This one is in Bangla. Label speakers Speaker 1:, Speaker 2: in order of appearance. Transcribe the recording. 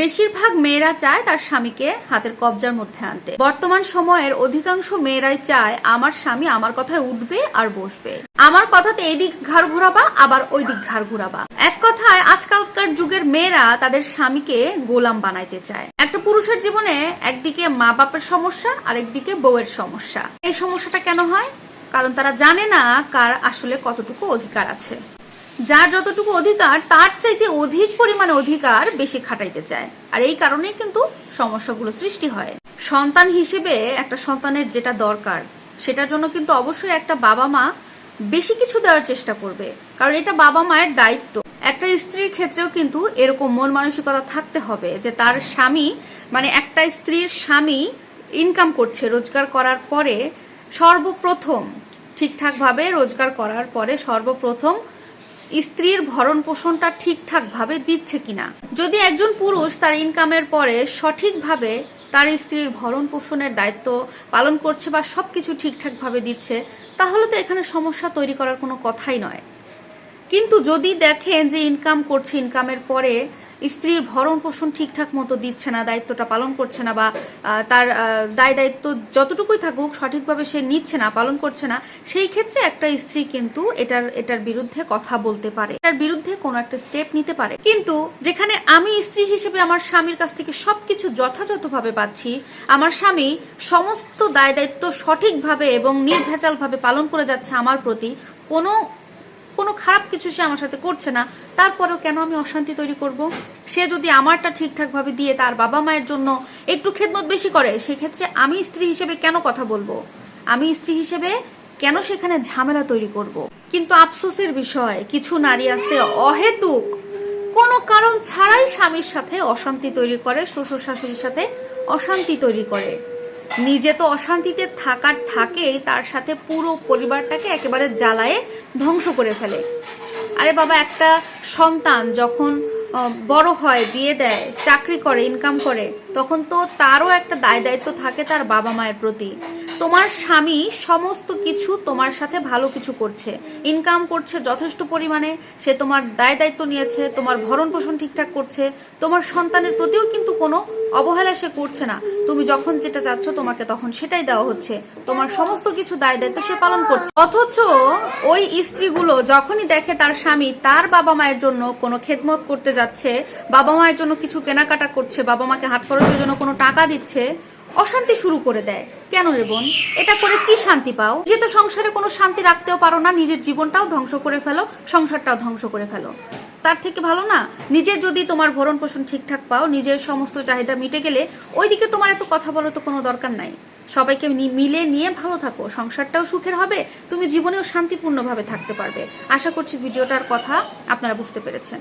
Speaker 1: বেশিরভাগ মেয়েরা চায় তার স্বামীকে হাতের কবজার মধ্যে আনতে। বর্তমান সময়ের অধিকাংশ মেয়েরাই চায়, আমার স্বামী আমার কথায় উঠবে আর বসবে। আমার কথাতে এই দিক ঘাড় ঘুরাবা, আবার ওই দিক ঘাড় ঘুরাবা। এক কথায়, আজকালকার যুগের মেয়েরা তাদের স্বামীকে গোলাম বানাইতে চায়। একটা পুরুষের জীবনে একদিকে মা বাপের সমস্যা আর একদিকে বউয়ের সমস্যা। এই সমস্যাটা কেন হয়? কারণ তারা জানে না কার আসলে কতটুকু অধিকার আছে। যার যতটুকু অধিকার, তার চাইতে অধিক পরিমাণে অধিকার বেশি খাটাইতে চায়। আর এই কারণেই কিন্তু সমস্যাগুলো সৃষ্টি হয়। সন্তান হিসেবে একটা সন্তানের যেটা দরকার, সেটার জন্য কিন্তু অবশ্যই একটা বাবা মা বেশি কিছু দেওয়ার চেষ্টা করবে। কারণ এটা বাবা মায়ের দায়িত্ব। একটা স্ত্রীর ক্ষেত্রেও কিন্তু এরকম মন মানসিকতা থাকতে হবে যে তার স্বামী মানে একটা স্ত্রীর স্বামী ইনকাম করছে রোজগার করার পরে সর্বপ্রথম, ঠিকঠাকভাবে রোজগার করার পরে সর্বপ্রথম স্ত্রীর ভরণ পোষণটা ঠিকঠাক ভাবে দিচ্ছে কিনা। যদি একজন পুরুষ তার ইনকামের পরে সঠিকভাবে তার স্ত্রীর ভরণ পোষণের দায়িত্ব পালন করছে বা সবকিছু ঠিকঠাক ভাবে দিচ্ছে, তাহলে তো এখানে সমস্যা তৈরি করার কোনো কথাই নয়। কিন্তু যদি দেখেন যে ইনকাম করছে ইনকামের পরে স্ত্রীর ভরণ পোষণ ঠিকঠাক মতো দিচ্ছে না, দায়িত্বটা পালন করছে না বা তার দায় দায়িত্ব যতটুকুই থাকুক, সঠিকভাবে সে নিচ্ছে না, পালন করছে না, সেই ক্ষেত্রে একটা স্ত্রী কিন্তু এটার এটার বিরুদ্ধে কথা বলতে পারে। এটার বিরুদ্ধে কোনো একটা স্টেপ নিতে পারে। কিন্তু যেখানে আমি স্ত্রী হিসেবে আমার স্বামীর কাছ থেকে সবকিছু যথাযথভাবে পাচ্ছি, আমার স্বামী সমস্ত দায় দায়িত্ব সঠিকভাবে এবং নির্ভেজালভাবে পালন করে যাচ্ছে আমার প্রতি, কোনো কোনো খারাপ কিছু সে আমার সাথে করছে না। তারপরেও কেন আমি অশান্তি তৈরি করব? সে যদি আমারটা ঠিকঠাক ভাবে দিয়ে তার বাবা মায়ের জন্য একটু খেদমত বেশি করে, সেক্ষেত্রে আমি স্ত্রী হিসেবে কেন কথা বলব? আমি স্ত্রী হিসেবে কেন সেখানে ঝামেলা তৈরি করব। কিন্তু আফসোসের বিষয়, কিছু নারী আছে অহেতুক। কোনো কারণ ছাড়াই স্বামীর সাথে অশান্তি তৈরি করে, শ্বশুর শাশুড়ির সাথে অশান্তি তৈরি করে। নিজে তো অশান্তিতে থাকার থাকেই তার সাথে পুরো পরিবারটাকে একেবারে জ্বালায়ে ধ্বংস করে ফেলে। আরে বাবা, একটা সন্তান যখন বড় হয়, বিয়ে দেয়, চাকরি করে ইনকাম করে, তখন তো তারও একটা দায় দায়িত্ব থাকে তার বাবা মায়ের প্রতি। তোমার স্বামী সমস্ত কিছু তোমার সাথে ভালো কিছু করছে ইনকাম করছে যথেষ্ট পরিমাণে, সে তোমার দায় দায়িত্ব নিয়েছে, তোমার ভরণ পোষণ ঠিকঠাক করছে, তোমার সন্তানের প্রতিও কিন্তু কোনো অবহেলা সে করছে না। তুমি যখন যেটা চাচ্ছ তোমাকে তখন সেটাই দেওয়া হচ্ছে। তোমার সমস্ত কিছু দায় দায়িত্ব সে পালন করছে। অথচ ওই স্ত্রীগুলো যখনই দেখে তার স্বামী তার বাবা মায়ের জন্য কোনো খেদমত করতে যাচ্ছে, বাবা মায়ের জন্য কিছু কেনাকাটা করছে, বাবা মাকে হাত খরচের জন্য কোনো টাকা দিচ্ছে অশান্তি শুরু করে দেয়। কেন রে বোন? এটা করে কি শান্তি পাও? যে তো সংসারে কোনো শান্তি রাখতেও পারো না, নিজের জীবনটাও ধ্বংস করে ফেলো, সংসারটাও ধ্বংস করে ফেলো। তার থেকে ভালো না নিজের যদি তোমার ভরণ পোষণ ঠিকঠাক পাও, নিজের সমস্ত চাহিদা মিটে গেলে ওইদিকে তোমার একটু কথা বলো তো কোনো দরকার নাই। সবাইকে মিলে নিয়ে ভালো থাকো, সংসারটাও সুখের হবে, তুমি জীবনেও শান্তিপূর্ণভাবে থাকতে পারবে। আশা করছি ভিডিওটার কথা আপনারা বুঝতে পেরেছেন।